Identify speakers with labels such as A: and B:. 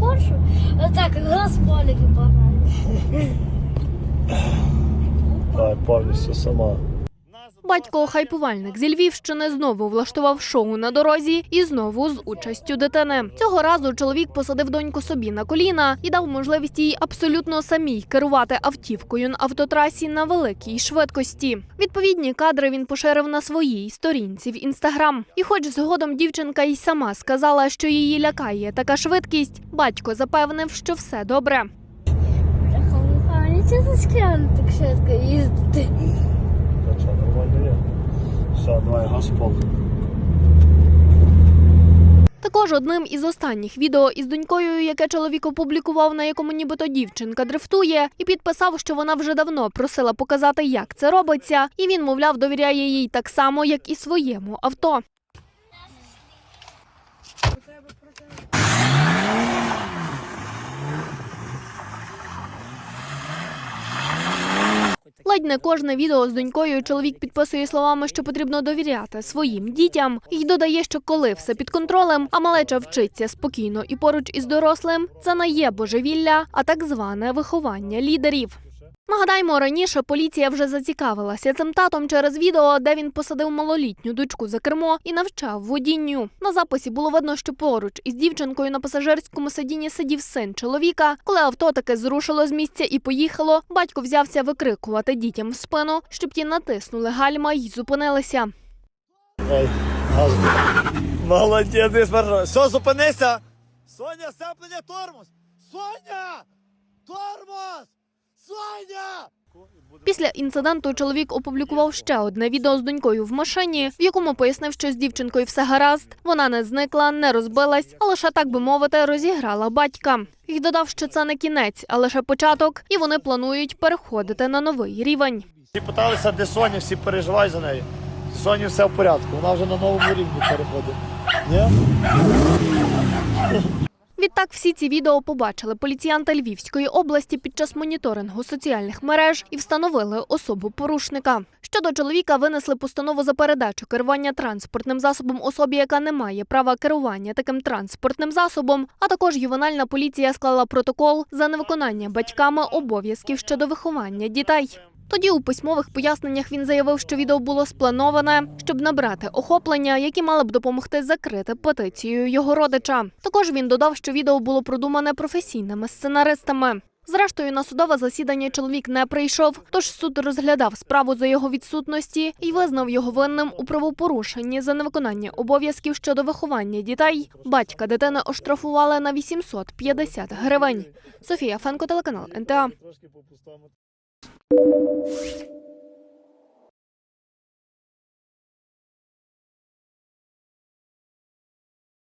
A: скоршу, отак розполіки банальні.
B: Так, повністю сама.
C: Батько хайпувальник зі Львівщини знову влаштував шоу на дорозі і знову з участю дитини. Цього разу чоловік посадив доньку собі на коліна і дав можливість їй абсолютно самій керувати автівкою на автотрасі на великій швидкості. Відповідні кадри він поширив на своїй сторінці в інстаграм. І, хоч згодом дівчинка й сама сказала, що її лякає така швидкість, батько запевнив, що все добре.
A: Це так швидко їздити.
B: Та що, нормально є. Все, давай, розпол.
C: Також одним із останніх відео із донькою, яке чоловік опублікував, на якому нібито дівчинка дрифтує, і підписав, що вона вже давно просила показати, як це робиться, і він, мовляв, довіряє їй так само, як і своєму авто. Ледь не кожне відео з донькою чоловік підписує словами, що потрібно довіряти своїм дітям, і додає, що коли все під контролем, а малеча вчиться спокійно і поруч із дорослим, це не є божевілля, а так зване виховання лідерів. Нагадаємо, раніше поліція вже зацікавилася цим татом через відео, де він посадив малолітню дочку за кермо і навчав водінню. На записі було видно, що поруч із дівчинкою на пасажирському сидінні сидів син чоловіка. Коли авто таки зрушило з місця і поїхало, батько взявся викрикувати дітям в спину, щоб ті натиснули гальма й зупинилися.
B: Молодець. Все, зупинися. Соня, сцеплення тормоз. Соня! Тормоз!
C: Після інциденту чоловік опублікував ще одне відео з донькою в машині, в якому пояснив, що з дівчинкою все гаразд. Вона не зникла, не розбилась, а лише так би мовити, розіграла батька. І додав, що це не кінець, а лише початок, і вони планують переходити на новий рівень.
B: Всі питалися, де Соня, всі переживають за нею. Соні все в порядку, вона вже на новому рівні переходить. Ні?
C: Відтак всі ці відео побачили поліціянти Львівської області під час моніторингу соціальних мереж і встановили особу порушника. Щодо чоловіка винесли постанову за передачу керування транспортним засобом особі, яка не має права керування таким транспортним засобом. А також ювенальна поліція склала протокол за невиконання батьками обов'язків щодо виховання дітей. Тоді у письмових поясненнях він заявив, що відео було сплановане, щоб набрати охоплення, які мали б допомогти закрити петицію його родича. Також він додав, що відео було продумане професійними сценаристами. Зрештою, на судове засідання чоловік не прийшов, тож суд розглядав справу за його відсутності і визнав його винним у правопорушенні за невиконання обов'язків щодо виховання дітей. Батька дитини оштрафували на 850 гривень. Софія Фенко, телеканал НТА.
B: you